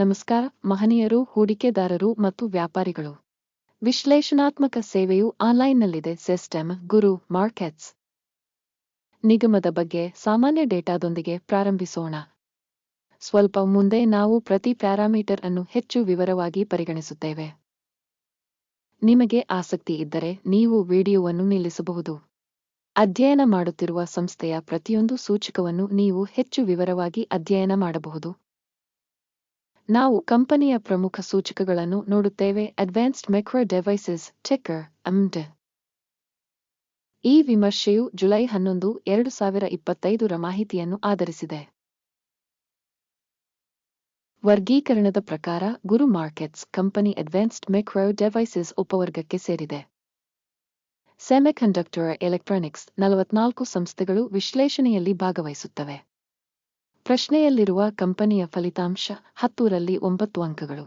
ನಮಸ್ಕಾರ, ಮಹನೀಯರು, ಹೂಡಿಕೆದಾರರು ಮತ್ತು ವ್ಯಾಪಾರಿಗಳು. ವಿಶ್ಲೇಷಣಾತ್ಮಕ ಸೇವೆಯು ಆನ್ಲೈನ್ನಲ್ಲಿದೆ, ಸಿಸ್ಟಮ್, ಗುರು, ಮಾರ್ಕೆಟ್ಸ್. ನಿಗಮದ ಬಗ್ಗೆ ಸಾಮಾನ್ಯ ಡೇಟಾದೊಂದಿಗೆ ಪ್ರಾರಂಭಿಸೋಣ. ಸ್ವಲ್ಪ ಮುಂದೆ ನಾವು ಪ್ರತಿ ಪ್ಯಾರಾಮೀಟರ್ ಅನ್ನು ಹೆಚ್ಚು ವಿವರವಾಗಿ ಪರಿಗಣಿಸುತ್ತೇವೆ. ನಿಮಗೆ ಆಸಕ್ತಿ ಇದ್ದರೆ ನೀವು ವಿಡಿಯೋವನ್ನು ನಿಲ್ಲಿಸಬಹುದು. ಅಧ್ಯಯನ ಮಾಡುತ್ತಿರುವ ಸಂಸ್ಥೆಯ ಪ್ರತಿಯೊಂದು ಸೂಚಕವನ್ನು ನೀವು ಹೆಚ್ಚು ವಿವರವಾಗಿ ಅಧ್ಯಯನ ಮಾಡಬಹುದು. ನಾವು ಕಂಪನಿಯ ಪ್ರಮುಖ ಸೂಚಕಗಳನ್ನು ನೋಡುತ್ತೇವೆ. ಅಡ್ವಾನ್ಸ್ಡ್ ಮೆಕ್ರೋ ಡೆವೈಸಸ್ ಟೆಕ್ಕರ್ ಅಮ್ಡ್ ಈ ವಿಮರ್ಶೆಯು ಜುಲೈ ಹನ್ನೊಂದು, ಎರಡು ಸಾವಿರ ಇಪ್ಪತ್ತೈದರ ಮಾಹಿತಿಯನ್ನು ಆಧರಿಸಿದೆ. ವರ್ಗೀಕರಣದ ಪ್ರಕಾರ Guru markets company advanced micro devices ಉಪವರ್ಗಕ್ಕೆ ಸೇರಿದೆ. ಸೆಮಿಕಂಡಕ್ಟರ್ ಎಲೆಕ್ಟ್ರಾನಿಕ್ಸ್ ನಲವತ್ನಾಲ್ಕು ಸಂಸ್ಥೆಗಳು ವಿಶ್ಲೇಷಣೆಯಲ್ಲಿ ಭಾಗವಹಿಸುತ್ತವೆ. ಪ್ರಶ್ನೆಯಲ್ಲಿರುವ ಕಂಪನಿಯ ಫಲಿತಾಂಶ ಹತ್ತೂರಲ್ಲಿ ಒಂಬತ್ತು ಅಂಕಗಳು.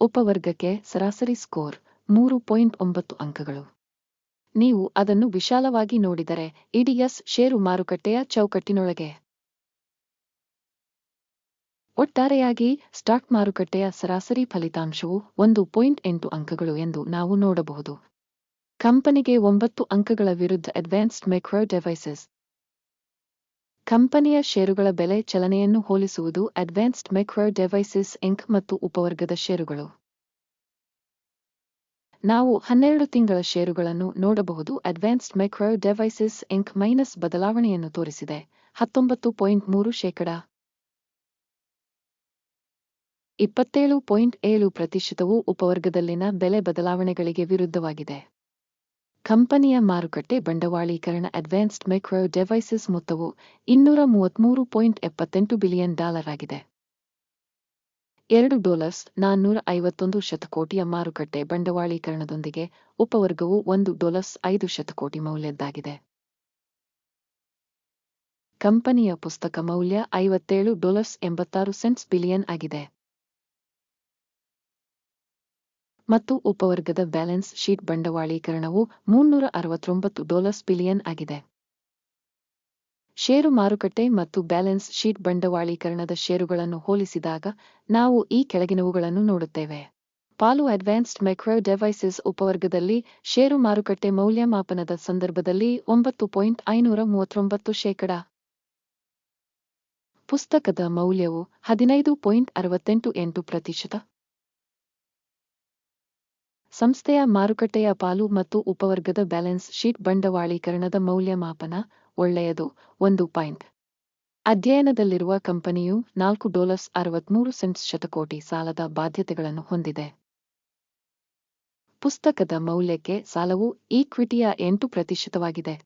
ಉಪವರ್ಗಕ್ಕೆ ಸರಾಸರಿ ಸ್ಕೋರ್ ಮೂರು ಪಾಯಿಂಟ್ ಒಂಬತ್ತು ಅಂಕಗಳು. ನೀವು ಅದನ್ನು ವಿಶಾಲವಾಗಿ ನೋಡಿದರೆ ಇಡಿಎಸ್ ಷೇರು ಮಾರುಕಟ್ಟೆಯ ಚೌಕಟ್ಟಿನೊಳಗೆ. ಒಟ್ಟಾರೆಯಾಗಿ ಸ್ಟಾಕ್ ಮಾರುಕಟ್ಟೆಯ ಸರಾಸರಿ ಫಲಿತಾಂಶವು ಒಂದು ಪಾಯಿಂಟ್ ಎಂಟು ಅಂಕಗಳು ಎಂದು ನಾವು ನೋಡಬಹುದು. ಕಂಪನಿಗೆ ಒಂಬತ್ತು ಅಂಕಗಳ ವಿರುದ್ಧ ಅಡ್ವಾನ್ಸ್ಡ್ ಮೈಕ್ರೋ ಡೆವೈಸಸ್ ಕಂಪನಿಯ ಷೇರುಗಳ ಬೆಲೆ ಚಲನೆಯನ್ನು ಹೋಲಿಸುವುದು ಅಡ್ವಾನ್ಸ್ಡ್ ಮೆಕ್ವರ್ ಡೆವೈಸಸ್ ಇಂಕ್ ಮತ್ತು ಉಪವರ್ಗದ ಷೇರುಗಳು. ನಾವು ಹನ್ನೆರಡು ತಿಂಗಳ ಷೇರುಗಳನ್ನು ನೋಡಬಹುದು advanced micro devices inc minus ಬದಲಾವಣೆಯನ್ನು ತೋರಿಸಿದೆ. ಹತ್ತೊಂಬತ್ತು ಪಾಯಿಂಟ್ ಮೂರು ಶೇಕಡ. ಇಪ್ಪತ್ತೇಳು ಪಾಯಿಂಟ್ ಏಳು ಪ್ರತಿಶತವು ಉಪವರ್ಗದಲ್ಲಿನ ಬೆಲೆ ಬದಲಾವಣೆಗಳಿಗೆ ವಿರುದ್ಧವಾಗಿದೆ. ಕಂಪನಿಯ ಮಾರುಕಟ್ಟೆ ಬಂಡವಾಳೀಕರಣ ಅಡ್ವಾನ್ಸ್ಡ್ ಮೈಕ್ರೋ ಡೆವೈಸಸ್ ಮೊತ್ತವು ಇನ್ನೂರ ಮೂವತ್ಮೂರು ಪಾಯಿಂಟ್ ಎಪ್ಪತ್ತೆಂಟು ಬಿಲಿಯನ್ ಡಾಲರ್ ಆಗಿದೆ. ಎರಡು ಡಾಲರ್ಸ್ ನಾನ್ನೂರ ಐವತ್ತೊಂದು ಶತಕೋಟಿಯ ಮಾರುಕಟ್ಟೆ ಬಂಡವಾಳೀಕರಣದೊಂದಿಗೆ ಉಪವರ್ಗವು ಒಂದು ಡಾಲರ್ಸ್ ಐದು ಶತಕೋಟಿ ಮೌಲ್ಯದ್ದಾಗಿದೆ. ಕಂಪನಿಯ ಪುಸ್ತಕ ಮೌಲ್ಯ ಐವತ್ತೇಳು ಡಾಲರ್ಸ್ ಎಂಬತ್ತಾರು ಸೆಂಟ್ಸ್ ಬಿಲಿಯನ್ ಆಗಿದೆ. ಮತ್ತು ಉಪವರ್ಗದ ಬ್ಯಾಲೆನ್ಸ್ ಶೀಟ್ ಬಂಡವಾಳೀಕರಣವು ಮುನ್ನೂರ ಅರವತ್ತೊಂಬತ್ತು ಡಾಲರ್ಸ್ ಬಿಲಿಯನ್ ಆಗಿದೆ. ಷೇರು ಮಾರುಕಟ್ಟೆ ಮತ್ತು ಬ್ಯಾಲೆನ್ಸ್ ಶೀಟ್ ಬಂಡವಾಳೀಕರಣದ ಷೇರುಗಳನ್ನು ಹೋಲಿಸಿದಾಗ ನಾವು ಈ ಕೆಳಗಿನವುಗಳನ್ನು ನೋಡುತ್ತೇವೆ. ಪಾಲು ಅಡ್ವಾನ್ಸ್ಡ್ ಮೈಕ್ರೋ ಡೆವೈಸಸ್ ಉಪವರ್ಗದಲ್ಲಿ ಷೇರು ಮಾರುಕಟ್ಟೆ ಮೌಲ್ಯಮಾಪನದ ಸಂದರ್ಭದಲ್ಲಿ ಒಂಬತ್ತು ಪಾಯಿಂಟ್ ಐನೂರ ಮೂವತ್ತೊಂಬತ್ತು ಶೇಕಡ. ಪುಸ್ತಕದ ಮೌಲ್ಯವು ಹದಿನೈದು ಪಾಯಿಂಟ್ ಅರವತ್ತೆಂಟು ಎಂಟು ಪ್ರತಿಶತ. ಸಂಸ್ಥೆಯ ಮಾರುಕಟ್ಟೆಯ ಪಾಲು ಮತ್ತು ಉಪವರ್ಗದ ಬ್ಯಾಲೆನ್ಸ್ ಶೀಟ್ ಬಂಡವಾಳೀಕರಣದ ಮೌಲ್ಯಮಾಪನ ಒಳ್ಳೆಯದು. ಒಂದು ಪಾಯಿಂಟ್. ಅಧ್ಯಯನದಲ್ಲಿರುವ ಕಂಪನಿಯು ನಾಲ್ಕು ಡಾಲರ್ಸ್ ಅರವತ್ಮೂರು ಸೆಂಟ್ಸ್ ಶತಕೋಟಿ ಸಾಲದ ಬಾಧ್ಯತೆಗಳನ್ನು ಹೊಂದಿದೆ. ಪುಸ್ತಕದ ಮೌಲ್ಯಕ್ಕೆ ಸಾಲವು ಈಕ್ವಿಟಿಯ ಎಂಟು ಪ್ರತಿಶತವಾಗಿದೆ.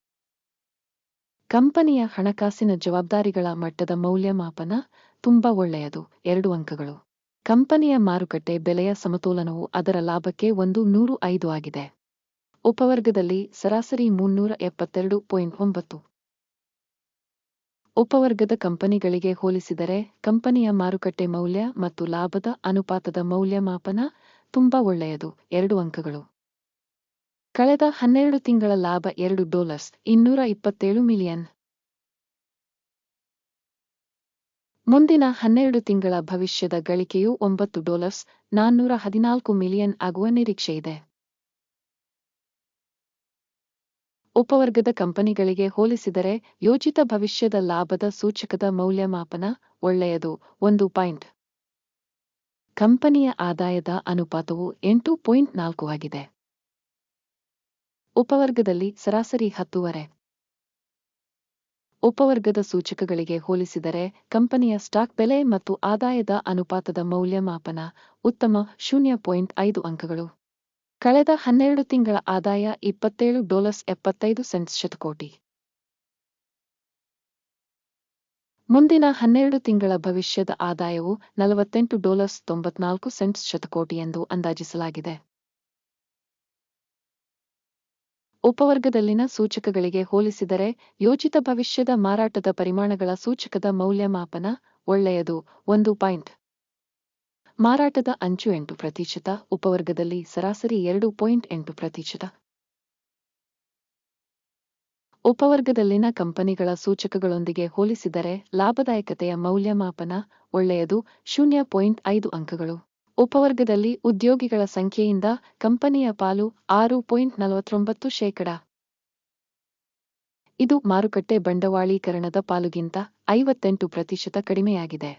ಕಂಪನಿಯ ಹಣಕಾಸಿನ ಜವಾಬ್ದಾರಿಗಳ ಮಟ್ಟದ ಮೌಲ್ಯಮಾಪನ ತುಂಬಾ ಒಳ್ಳೆಯದು. ಎರಡು ಅಂಕಗಳು. ಕಂಪನಿಯ ಮಾರುಕಟ್ಟೆ ಬೆಲೆಯ ಸಮತೋಲನವು ಅದರ ಲಾಭಕ್ಕೆ ಒಂದು ನೂರು ಐದು ಆಗಿದೆ. ಉಪವರ್ಗದಲ್ಲಿ ಸರಾಸರಿ ಮುನ್ನೂರ ಎಪ್ಪತ್ತೆರಡು ಪಾಯಿಂಟ್ ಒಂಬತ್ತು. ಉಪವರ್ಗದ ಕಂಪನಿಗಳಿಗೆ ಹೋಲಿಸಿದರೆ ಕಂಪನಿಯ ಮಾರುಕಟ್ಟೆ ಮೌಲ್ಯ ಮತ್ತು ಲಾಭದ ಅನುಪಾತದ ಮೌಲ್ಯಮಾಪನ ತುಂಬಾ ಒಳ್ಳೆಯದು, ಎರಡು ಅಂಕಗಳು. ಕಳೆದ ಹನ್ನೆರಡು ತಿಂಗಳ ಲಾಭ ಎರಡು ಡಾಲರ್ಸ್, ಇನ್ನೂರ ಇಪ್ಪತ್ತೇಳು ಮಿಲಿಯನ್. ಮುಂದಿನ ಹನ್ನೆರಡು ತಿಂಗಳ ಭವಿಷ್ಯದ ಗಳಿಕೆಯು ಒಂಬತ್ತು ಡಾಲರ್ಸ್, ನಾನ್ನೂರ ಹದಿನಾಲ್ಕು ಮಿಲಿಯನ್ ಆಗುವ ನಿರೀಕ್ಷೆಯಿದೆ ಉಪವರ್ಗದ ಕಂಪನಿಗಳಿಗೆ ಹೋಲಿಸಿದರೆ ಯೋಜಿತ ಭವಿಷ್ಯದ ಲಾಭದ ಸೂಚಕದ ಮೌಲ್ಯಮಾಪನ ಒಳ್ಳೆಯದು. ಒಂದು ಪಾಯಿಂಟ್. ಕಂಪನಿಯ ಆದಾಯದ ಅನುಪಾತವು ಎಂಟು ಪಾಯಿಂಟ್ ನಾಲ್ಕು ಆಗಿದೆ. ಉಪವರ್ಗದಲ್ಲಿ ಸರಾಸರಿ ಹತ್ತೂವರೆ. ಉಪವರ್ಗದ ಸೂಚಕಗಳಿಗೆ ಹೋಲಿಸಿದರೆ ಕಂಪನಿಯ ಸ್ಟಾಕ್ ಬೆಲೆ ಮತ್ತು ಆದಾಯದ ಅನುಪಾತದ ಮೌಲ್ಯಮಾಪನ ಉತ್ತಮ ಶೂನ್ಯ ಪಾಯಿಂಟ್ ಐದು ಅಂಕಗಳು. ಕಳೆದ ಹನ್ನೆರಡು ತಿಂಗಳ ಆದಾಯ ಇಪ್ಪತ್ತೇಳು ಡಾಲರ್ಸ್ ಎಪ್ಪತ್ತೈದು ಸೆಂಟ್ಸ್ ಶತಕೋಟಿ. ಮುಂದಿನ ಹನ್ನೆರಡು ತಿಂಗಳ ಭವಿಷ್ಯದ ಆದಾಯವು ನಲವತ್ತೆಂಟು ಡಾಲರ್ಸ್ ತೊಂಬತ್ನಾಲ್ಕು ಸೆಂಟ್ಸ್ ಶತಕೋಟಿ ಎಂದು ಅಂದಾಜಿಸಲಾಗಿದೆ. ಉಪವರ್ಗದಲ್ಲಿನ ಸೂಚಕಗಳಿಗೆ ಹೋಲಿಸಿದರೆ ಯೋಜಿತ ಭವಿಷ್ಯದ ಮಾರಾಟದ ಪರಿಮಾಣಗಳ ಸೂಚಕದ ಮೌಲ್ಯಮಾಪನ ಒಳ್ಳೆಯದು, ಒಂದು ಪಾಯಿಂಟ್. ಮಾರಾಟದ ಅಂಚು ಎಂಟು ಪ್ರತಿಶತ, ಉಪವರ್ಗದಲ್ಲಿ ಸರಾಸರಿ ಎರಡು ಪಾಯಿಂಟ್ ಎಂಟು ಪ್ರತಿಶತ. ಉಪವರ್ಗದಲ್ಲಿನ ಕಂಪನಿಗಳ ಸೂಚಕಗಳೊಂದಿಗೆ ಹೋಲಿಸಿದರೆ, ಲಾಭದಾಯಕತೆಯ ಮೌಲ್ಯಮಾಪನ ಒಳ್ಳೆಯದು, ಶೂನ್ಯ ಪಾಯಿಂಟ್ ಐದು ಅಂಕಗಳು. ಉಪವರ್ಗದಲ್ಲಿ ಉದ್ಯೋಗಿಗಳ ಸಂಖ್ಯೆಯಿಂದ ಕಂಪನಿಯ ಪಾಲು ಆರು ಪಾಯಿಂಟ್ ನಲವತ್ತೊಂಬತ್ತು ಶೇಕಡ. ಇದು ಮಾರುಕಟ್ಟೆ ಬಂಡವಾಳೀಕರಣದ ಪಾಲುಗಿಂತ ಐವತ್ತೆಂಟು ಪ್ರತಿಶತ ಕಡಿಮೆಯಾಗಿದೆ.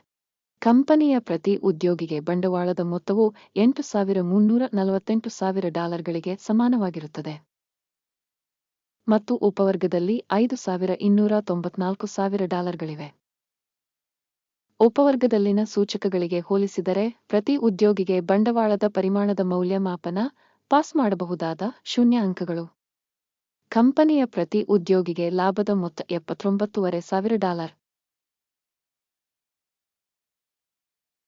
ಕಂಪನಿಯ ಪ್ರತಿ ಉದ್ಯೋಗಿಗೆ ಬಂಡವಾಳದ ಮೊತ್ತವು ಎಂಟು ಸಾವಿರ ಮುನ್ನೂರ ನಲವತ್ತೆಂಟು ಸಾವಿರ ಡಾಲರ್ಗಳಿಗೆ ಸಮಾನವಾಗಿರುತ್ತದೆ. ಮತ್ತು ಉಪವರ್ಗದಲ್ಲಿ ಐದು ಸಾವಿರ ಇನ್ನೂರ ತೊಂಬತ್ನಾಲ್ಕು ಸಾವಿರ ಡಾಲರ್ಗಳಿವೆ. ಉಪವರ್ಗದಲ್ಲಿನ ಸೂಚಕಗಳಿಗೆ ಹೋಲಿಸಿದರೆ ಪ್ರತಿ ಉದ್ಯೋಗಿಗೆ ಬಂಡವಾಳದ ಪರಿಮಾಣದ ಮೌಲ್ಯಮಾಪನ ಪಾಸ್ ಮಾಡಬಹುದಾದ ಶೂನ್ಯ ಅಂಕಗಳು. ಕಂಪನಿಯ ಪ್ರತಿ ಉದ್ಯೋಗಿಗೆ ಲಾಭದ ಮೊತ್ತ ಎಪ್ಪತ್ತೊಂಬತ್ತುವರೆ ಸಾವಿರ ಡಾಲರ್.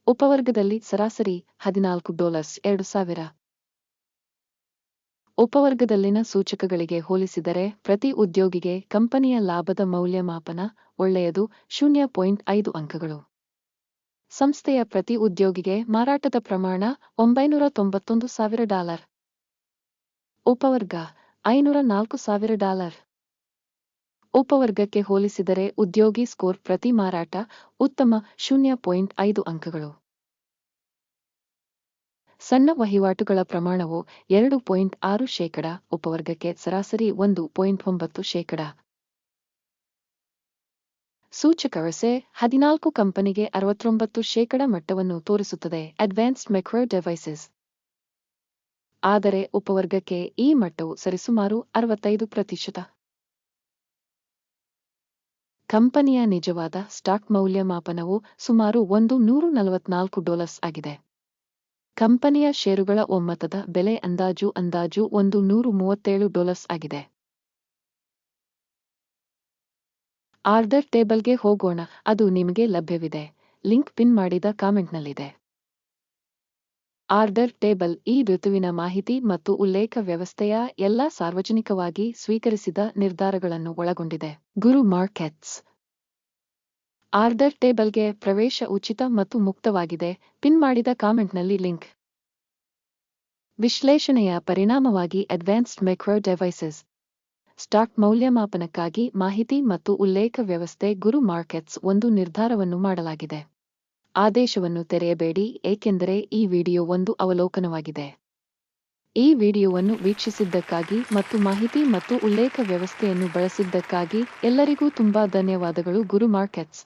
ಉಪವರ್ಗದಲ್ಲಿ ಸರಾಸರಿ ಹದಿನಾಲ್ಕು ಡಾಲರ್ಸ್ ಎರಡು ಸಾವಿರ. ಉಪವರ್ಗದಲ್ಲಿನ ಸೂಚಕಗಳಿಗೆ ಹೋಲಿಸಿದರೆ ಪ್ರತಿ ಉದ್ಯೋಗಿಗೆ ಕಂಪನಿಯ ಲಾಭದ ಮೌಲ್ಯಮಾಪನ ಒಳ್ಳೆಯದು ಶೂನ್ಯ ಪಾಯಿಂಟ್ ಐದು ಅಂಕಗಳು. ಸಂಸ್ಥೆಯ ಪ್ರತಿ ಉದ್ಯೋಗಿಗೆ ಮಾರಾಟದ ಪ್ರಮಾಣ ಒಂಬೈನೂರ ತೊಂಬತ್ತೊಂದು ಸಾವಿರ ಡಾಲರ್. ಉಪವರ್ಗ ಐನೂರ ನಾಲ್ಕು ಸಾವಿರ ಡಾಲರ್. ಉಪವರ್ಗಕ್ಕೆ ಹೋಲಿಸಿದರೆ ಉದ್ಯೋಗಿ ಸ್ಕೋರ್ ಪ್ರತಿ ಮಾರಾಟ ಉತ್ತಮ ಶೂನ್ಯ ಪಾಯಿಂಟ್ ಐದು ಅಂಕಗಳು. ಸಣ್ಣ ವಹಿವಾಟುಗಳ ಪ್ರಮಾಣವು ಎರಡು ಪಾಯಿಂಟ್ ಆರು ಶೇಕಡ, ಉಪವರ್ಗಕ್ಕೆ ಸರಾಸರಿ ಒಂದು ಪಾಯಿಂಟ್ ಒಂಬತ್ತು ಶೇಕಡ. ಸೂಚಕವಸೆ ಹದಿನಾಲ್ಕು ಕಂಪನಿಗೆ ಅರವತ್ತೊಂಬತ್ತು ಶೇಕಡ ಮಟ್ಟವನ್ನು ತೋರಿಸುತ್ತದೆ ಅಡ್ವಾನ್ಸ್ಡ್ ಮೆಕ್ರೋ ಡೆವೈಸಸ್ ಆದರೆ ಉಪವರ್ಗಕ್ಕೆ ಈ ಮಟ್ಟವು ಸರಿಸುಮಾರು ಅರವತ್ತೈದು ಪ್ರತಿಶತ. ಕಂಪನಿಯ ನಿಜವಾದ ಸ್ಟಾಕ್ ಮೌಲ್ಯಮಾಪನವು ಸುಮಾರು ಒಂದು ನೂರು ನಲವತ್ನಾಲ್ಕು ಡಾಲರ್ಸ್ ಆಗಿದೆ. ಕಂಪನಿಯ ಷೇರುಗಳ ಒಮ್ಮತದ ಬೆಲೆ ಅಂದಾಜು ಅಂದಾಜು ಒಂದು ನೂರು ಮೂವತ್ತೇಳು ಡಾಲರ್ಸ್ ಆಗಿದೆ. ಆರ್ಡರ್ ಟೇಬಲ್ಗೆ ಹೋಗೋಣ, ಅದು ನಿಮಗೆ ಲಭ್ಯವಿದೆ. ಲಿಂಕ್ ಪಿನ್ ಮಾಡಿದ ಕಾಮೆಂಟ್ನಲ್ಲಿದೆ. ಆರ್ಡರ್ ಟೇಬಲ್ ಈ ಋತುವಿನ ಮಾಹಿತಿ ಮತ್ತು ಉಲ್ಲೇಖ ವ್ಯವಸ್ಥೆಯ ಎಲ್ಲಾ ಸಾರ್ವಜನಿಕವಾಗಿ ಸ್ವೀಕರಿಸಿದ ನಿರ್ಧಾರಗಳನ್ನು ಒಳಗೊಂಡಿದೆ. ಗುರು ಮಾರ್ಕೆಟ್ಸ್. ಆರ್ಡರ್ ಟೇಬಲ್ಗೆ ಪ್ರವೇಶ ಉಚಿತ ಮತ್ತು ಮುಕ್ತವಾಗಿದೆ. ಪಿನ್ ಮಾಡಿದ ಕಾಮೆಂಟ್ನಲ್ಲಿ ಲಿಂಕ್. ವಿಶ್ಲೇಷಣೆಯ ಪರಿಣಾಮವಾಗಿ ಅಡ್ವಾನ್ಸ್ಡ್ ಮೈಕ್ರೋ ಡೆವೈಸಸ್. ಸ್ಟಾಕ್ ಮೌಲ್ಯಮಾಪನಕ್ಕಾಗಿ ಮಾಹಿತಿ ಮತ್ತು ಉಲ್ಲೇಖ ವ್ಯವಸ್ಥೆ ಗುರು ಮಾರ್ಕೆಟ್ಸ್ ಒಂದು ನಿರ್ಧಾರವನ್ನು ಮಾಡಲಾಗಿದೆ. ಆದೇಶವನ್ನು ತೆರೆಯಬೇಡಿ, ಏಕೆಂದರೆ ಈ ವಿಡಿಯೋ ಒಂದು ಅವಲೋಕನವಾಗಿದೆ. ಈ ವಿಡಿಯೋವನ್ನು ವೀಕ್ಷಿಸಿದ್ದಕ್ಕಾಗಿ ಮತ್ತು ಮಾಹಿತಿ ಮತ್ತು ಉಲ್ಲೇಖ ವ್ಯವಸ್ಥೆಯನ್ನು ಬಳಸಿದ್ದಕ್ಕಾಗಿ ಎಲ್ಲರಿಗೂ ತುಂಬಾ ಧನ್ಯವಾದಗಳು ಗುರು ಮಾರ್ಕೆಟ್ಸ್.